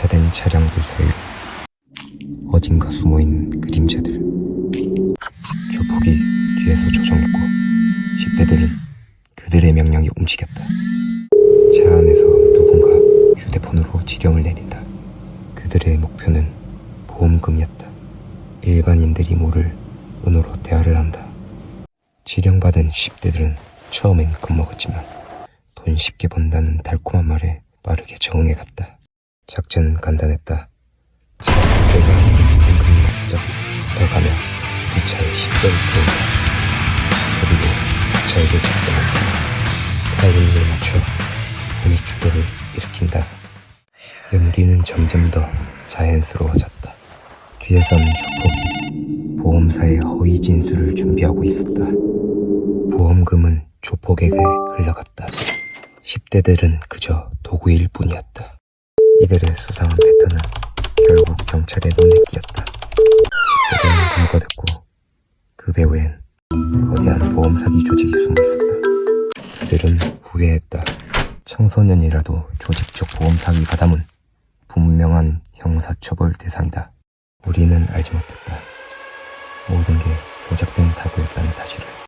주차된 차량들 사이로 어딘가 숨어있는 그림자들. 조폭이 뒤에서 조종했고 10대들은 그들의 명령이 움직였다. 차 안에서 누군가 휴대폰으로 지령을 내린다. 그들의 목표는 보험금이었다. 일반인들이 모를 은어로 대화를 한다. 지령받은 10대들은 처음엔 겁먹었지만 돈 쉽게 번다는 달콤한 말에 빠르게 적응해갔다. 작전은 간단했다. 대가 은근히 살짝 붙어가며 두 차에 10대를 태운다. 그리고 두 차에게 접근한다. 타이밍을 맞춰 몸이 주도를 일으킨다. 연기는 점점 더 자연스러워졌다. 뒤에선 조폭이 보험사의 허위 진술을 준비하고 있었다. 보험금은 조폭에게 흘러갔다. 10대들은 그저 도구일 뿐이었다. 이들의 수상한 패턴은 결국 경찰의 눈에 띄었다. 10대들은 검거됐고 그 배후엔 거대한 보험 사기 조직이 숨어 있었다. 그들은 후회했다. 청소년이라도 조직적 보험 사기 가담은 분명한 형사처벌 대상이다. 우리는 알지 못했다. 모든 게 조작된 사고였다는 사실을.